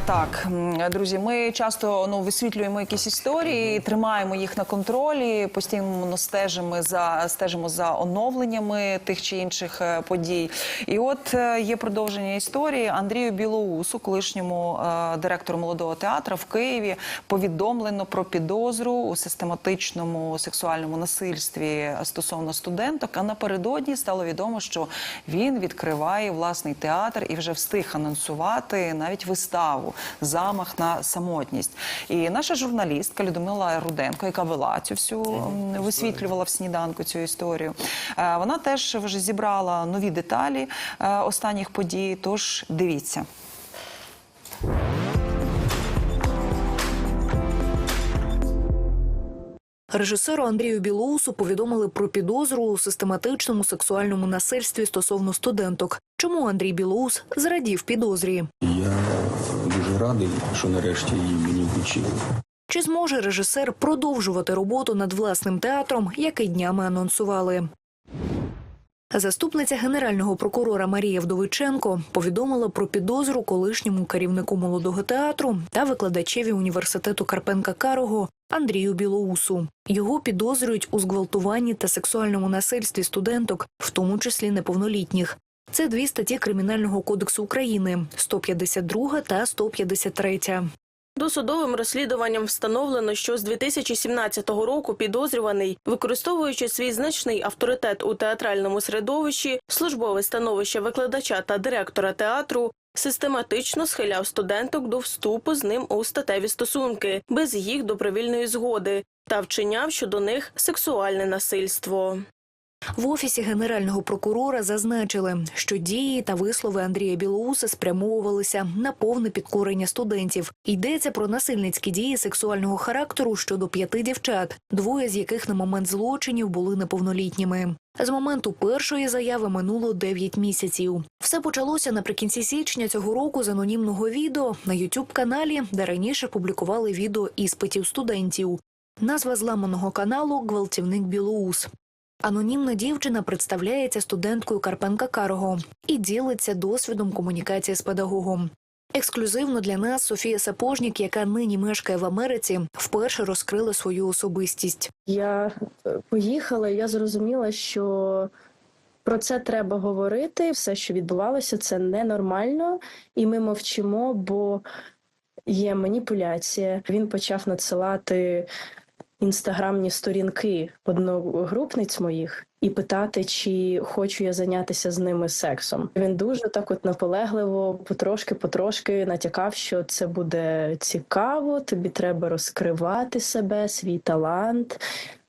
Так, друзі, ми часто ну, висвітлюємо якісь історії, тримаємо їх на контролі, постійно стежимо за стежимо за оновленнями тих чи інших е, подій. І от е, є продовження історії Андрію Білоусу, колишньому е, директору молодого театру в Києві, повідомлено про підозру у систематичному сексуальному насильстві стосовно студенток. А напередодні стало відомо, що він відкриває власний театр і вже встиг анонсувати навіть виставу Замах на самотність. І наша журналістка Людмила Руденко, яка вела цю всю висвітлювала в сніданку цю історію. е, Вона теж вже зібрала нові деталі е, останніх подій. Тож дивіться. Режисеру Андрію Білоусу повідомили про підозру у систематичному сексуальному насильстві стосовно студенток. Чому Андрій Білоус зрадів підозрі? Дуже радий, що нарешті її мені вручили. Чи зможе режисер продовжувати роботу над власним театром, який днями анонсували? Заступниця генерального прокурора Марія Вдовиченко повідомила про підозру колишньому керівнику молодого театру та викладачеві університету Карпенка Карого Андрію Білоусу. Його підозрюють у зґвалтуванні та сексуальному насильстві студенток, в тому числі неповнолітніх. Це дві статті Кримінального кодексу України 152 та 153. Досудовим розслідуванням встановлено, що з 2017 року підозрюваний, використовуючи свій значний авторитет у театральному середовищі, службове становище викладача та директора театру, систематично схиляв студенток до вступу з ним у статеві стосунки без їх добровільної згоди та вчиняв щодо них сексуальне насильство. В офісі генерального прокурора зазначили, що дії та вислови Андрія Білоуса спрямовувалися на повне підкорення студентів. Йдеться про насильницькі дії сексуального характеру щодо п'яти дівчат, двоє з яких на момент злочинів були неповнолітніми. З моменту першої заяви минуло 9 місяців. Все почалося наприкінці січня цього року з анонімного відео на youtube каналі де раніше публікували відео іспитів студентів. Назва зламаного каналу Гвалтівник Білоус. Анонімна дівчина представляється студенткою Карпенка Карого і ділиться досвідом комунікації з педагогом. Ексклюзивно для нас Софія Сапожнік, яка нині мешкає в Америці, вперше розкрила свою особистість. Я е, поїхала, я зрозуміла, що про це треба говорити. Все, що відбувалося, це ненормально, і ми мовчимо, бо є маніпуляція. Він почав надсилати інстаграмні сторінки одногрупниць моїх. І питати, чи хочу я зайнятися з ними сексом. Він дуже так, от наполегливо, потрошки-потрошки натякав, що це буде цікаво. Тобі треба розкривати себе, свій талант,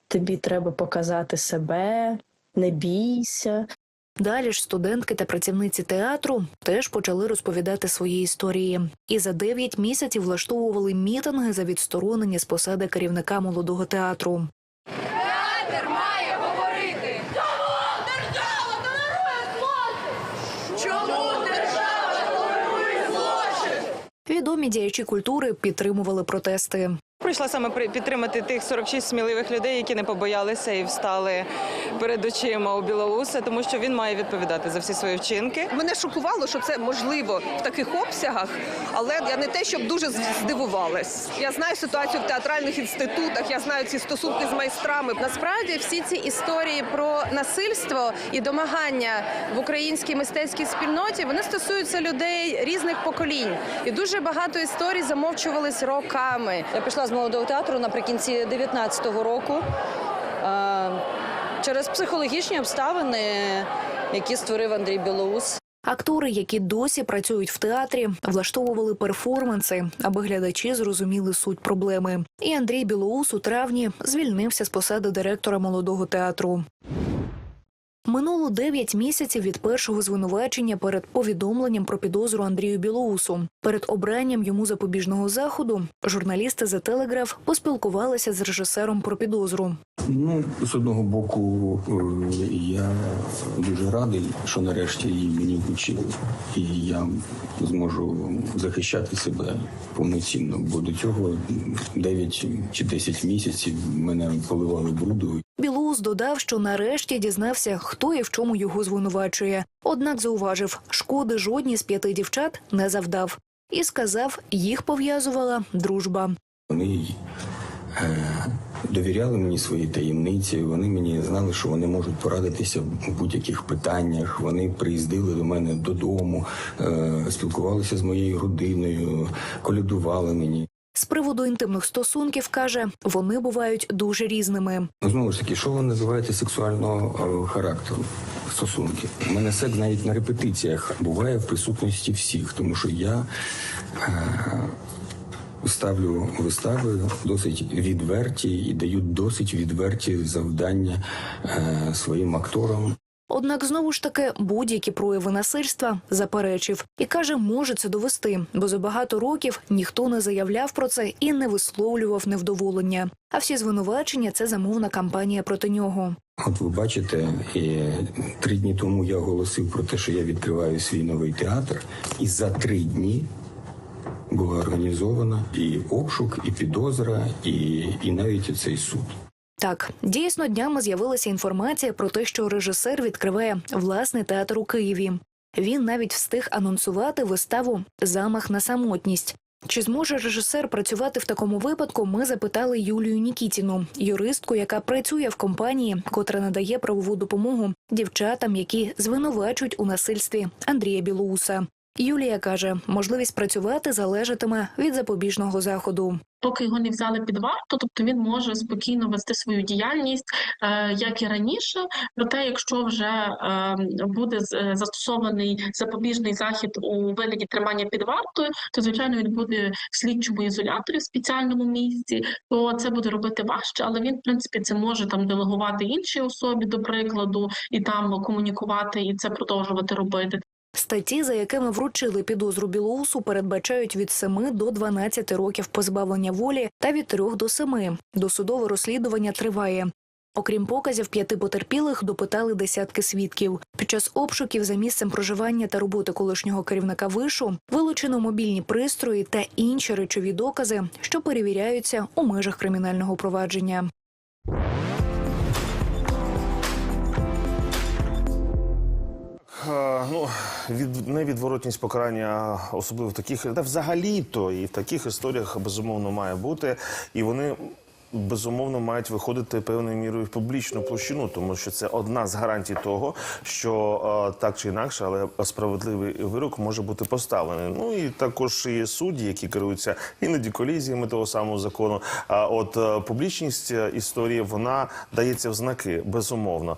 тобі треба показати себе, не бійся. Далі ж студентки та працівниці театру теж почали розповідати свої історії. І за 9 місяців влаштовували мітинги за відсторонення з посади керівника молодого театру. Театр має говорити. Чому держава толерує злочин? Чому держава толерує злочин? Відомі діячі культури підтримували протести. Прийшла саме при- підтримати тих 46 сміливих людей, які не побоялися і встали перед очима у Білоуса, тому що він має відповідати за всі свої вчинки. Мене шокувало, що це можливо в таких обсягах, але я не те, щоб дуже здивувалась. Я знаю ситуацію в театральних інститутах, я знаю ці стосунки з майстрами. Насправді всі ці історії про насильство і домагання в українській мистецькій спільноті вони стосуються людей різних поколінь, і дуже багато історій замовчувались роками. Я пішла з молодого театру наприкінці 19-го року е, через психологічні обставини, які створив Андрій Білоус. Актори, які досі працюють в театрі, влаштовували перформанси, аби глядачі зрозуміли суть проблеми. І Андрій Білоус у травні звільнився з посади директора молодого театру. Минуло 9 місяців від першого звинувачення перед повідомленням про підозру Андрію Білоусу. Перед обранням йому запобіжного заходу журналісти за Телеграф поспілкувалися з режисером про підозру. Ну, з одного боку, е, я дуже радий, що нарешті її мені вручили, і я зможу захищати себе повноцінно. Бо до цього 9 чи 10 місяців мене поливали бруду. Білоус додав, що нарешті дізнався, хто і в чому його звинувачує. Однак зауважив, шкоди жодній з п'яти дівчат не завдав. і сказав, їх пов'язувала дружба. Вони е, довіряли мені свої таємниці. Вони мені знали, що вони можуть порадитися в будь-яких питаннях. Вони приїздили до мене додому, е, спілкувалися з моєю родиною, колядували мені. З приводу інтимних стосунків каже, вони бувають дуже різними. Знову ж таки, що ви називаєте сексуального е, характеру стосунки? У мене секс навіть на репетиціях буває в присутності всіх, тому що я е, ставлю вистави досить відверті і даю досить відверті завдання е, своїм акторам. Однак знову ж таки будь-які прояви насильства заперечив і каже, може це довести, бо за багато років ніхто не заявляв про це і не висловлював невдоволення. А всі звинувачення це замовна кампанія проти нього. От ви бачите, три дні тому я оголосив про те, що я відкриваю свій новий театр, і за три дні була організована і обшук, і підозра, і, і навіть цей суд. Так, дійсно днями з'явилася інформація про те, що режисер відкриває власний театр у Києві. Він навіть встиг анонсувати виставу Замах на самотність. Чи зможе режисер працювати в такому випадку? Ми запитали Юлію Нікітіну, юристку, яка працює в компанії, котра надає правову допомогу дівчатам, які звинувачують у насильстві Андрія Білоуса. Юлія каже, можливість працювати залежатиме від запобіжного заходу. Поки його не взяли під варту, тобто він може спокійно вести свою діяльність, е, як і раніше. Проте, якщо вже е, буде е, застосований запобіжний захід у вигляді тримання під вартою, то звичайно він буде в слідчому ізоляторі в спеціальному місці, то це буде робити важче, але він, в принципі, це може там делегувати іншій особі, до прикладу, і там комунікувати і це продовжувати робити. Статті, за якими вручили підозру Білоусу, передбачають від 7 до 12 років позбавлення волі та від 3 до 7. Досудове розслідування триває. Окрім показів, п'яти потерпілих допитали десятки свідків. Під час обшуків за місцем проживання та роботи колишнього керівника вишу вилучено мобільні пристрої та інші речові докази, що перевіряються у межах кримінального провадження. Ну, від, невідворотність покарання, особливо в таких, та взагалі-то і в таких історіях безумовно має бути, і вони безумовно мають виходити певною мірою в публічну площину, тому що це одна з гарантій того, що е, так чи інакше, але справедливий вирок може бути поставлений. Ну і також і судді, які керуються іноді колізіями того самого закону. А от е, публічність е, історії вона дається в знаки, безумовно.